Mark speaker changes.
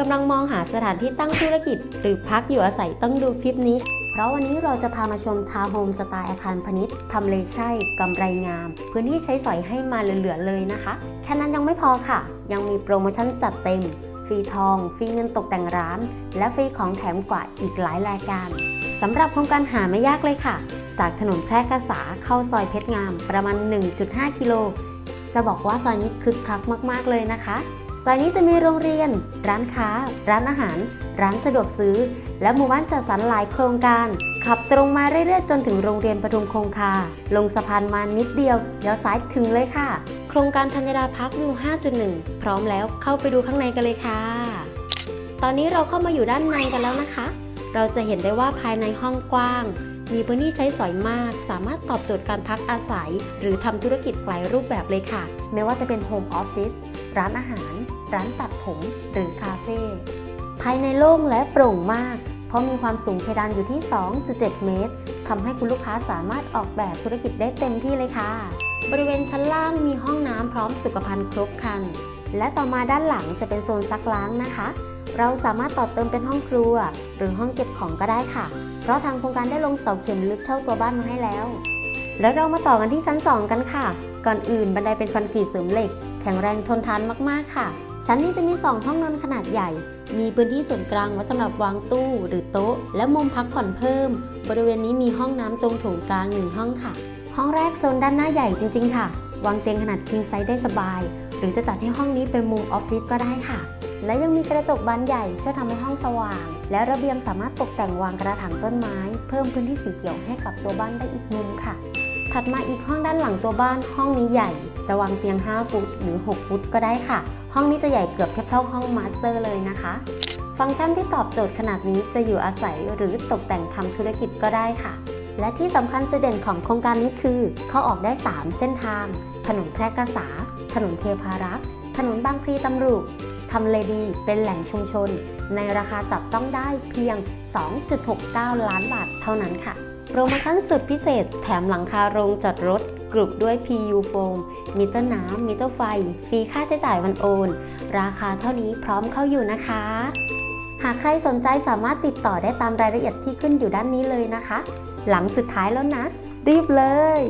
Speaker 1: กำลังมองหาสถานที่ตั้งธุรกิจ หรือพักอยู่อาศัยต้องดูคลิปนี้ เพราะวันนี้เราจะพามาชมทาวน์โฮมสไตล์อาคารพาณิชย์ทำเลใช่กำไรงาม พื้นที่ใช้สอยให้มาเหลือๆเลยนะคะ แค่นั้นยังไม่พอค่ะ ยังมีโปรโมชั่นจัดเต็ม ฟรีทอง ฟรีเงินตกแต่งร้าน และฟรีของแถมกว่าอีกหลายรายการสำหรับโครงการหาไม่ยากเลยค่ะ จากถนนแพร่กษาเข้าซอยเพชรงาม ประมาณ 1.5 กิโลจะบอกว่าซอยนี้คึกคักมาก ๆ เลยนะคะ ซอยนี้จะมีโรงเรียน ร้านค้า ร้านอาหาร ร้านสะดวกซื้อ และหมู่บ้านจัดสรรหลายโครงการ ขับตรงมาเรื่อยๆ จนถึงโรงเรียนปทุมคงคา ลงสะพานมานิดเดียวเลี้ยวซ้ายถึงเลยค่ะ โครงการธัญดาพักวิว 5.1 พร้อมแล้วเข้าไปดูข้างในกันเลยค่ะ ตอนนี้เราเข้ามาอยู่ด้านในกันแล้วนะคะ เราจะเห็นได้ว่าภายในห้องกว้าง มีพื้นที่ใช้สอยมาก สามารถตอบโจทย์การพักอาศัย หรือทำธุรกิจหลายรูปแบบเลยค่ะ ไม่ว่าจะเป็นโฮมออฟฟิศ ร้านอาหาร ร้านตัดผม หรือคาเฟ่ ภายในโล่งและโปร่งมาก เพราะมีความสูงเพดานอยู่ที่ 2.7 เมตรทำให้คุณลูกค้าสามารถออกแบบธุรกิจได้เต็มที่เลยค่ะ บริเวณชั้นล่างมีห้องน้ำพร้อมสุขภัณฑ์ครบครัน และต่อมาด้านหลังจะเป็นโซนซักล้างนะคะ เราสามารถต่อเติมเป็นห้องครัว หรือห้องเก็บของก็ได้ค่ะ เพราะทางโครงการได้ลงเสาเข็มลึกเท่าตัวบ้านมาให้แล้ว แล้วเรามาต่อกันที่ชั้น 2 กันค่ะ ก่อนอื่นบันไดเป็นคอนกรีตเสริมเหล็ก แข็งแรงทนทานมากๆค่ะ ชั้นนี้จะมี 2 ห้องนอนขนาดใหญ่ มีพื้นที่ส่วนกลางไว้สำหรับวางตู้หรือโต๊ะ และมุมพักผ่อนเพิ่ม บริเวณนี้มีห้องน้ำตรงโถงกลางหนึ่งห้องค่ะ ห้องแรกโซนด้านหน้าใหญ่จริง ๆ ค่ะ วางเตียงขนาด king size ได้สบาย หรือจะจัดให้ห้องนี้เป็นมุมออฟฟิศก็ได้ค่ะ และยังมีกระจกบานใหญ่ช่วยทำให้ห้องสว่าง และระเบียงสามารถตกแต่งวางกระถางต้นไม้ เพิ่มพื้นที่สีเขียวให้กับตัวบ้านได้อีกมุมค่ะ ถัดมาอีกห้องด้านหลังตัวบ้าน ห้องนี้ใหญ่ จะวางเตียง 5 ฟุตหรือ 6 ฟุตก็ได้ค่ะ ห้องนี้จะใหญ่เกือบเทียบเท่าห้องมาสเตอร์เลยนะคะ ฟังก์ชันที่ตอบโจทย์ขนาดนี้จะอยู่อาศัยหรือตกแต่งทำธุรกิจก็ได้ค่ะ และที่สำคัญจุดเด่นของโครงการนี้คือ เข้าออกได้ 3 เส้นทาง ถนนแพร่กษา ถนนเทพารักษ์ ถนนบางพลีตำรุทำเลดีเป็นแหล่งชุมชน ในราคาจับต้องได้เพียง 2.69 ล้านบาทเท่านั้นค่ะ โปรโมชั่นสุดพิเศษ แถมหลังคาโรงจอดรถ กรุบด้วย PU โฟมมิเตอร์น้ำมิเตอร์ไฟ ฟรีค่าใช้จ่ายวันโอน ราคาเท่านี้พร้อมเข้าอยู่นะคะ หากใครสนใจสามารถติดต่อได้ตามรายละเอียดที่ขึ้นอยู่ด้านนี้เลยนะคะ หลังสุดท้ายแล้วนะ รีบเลย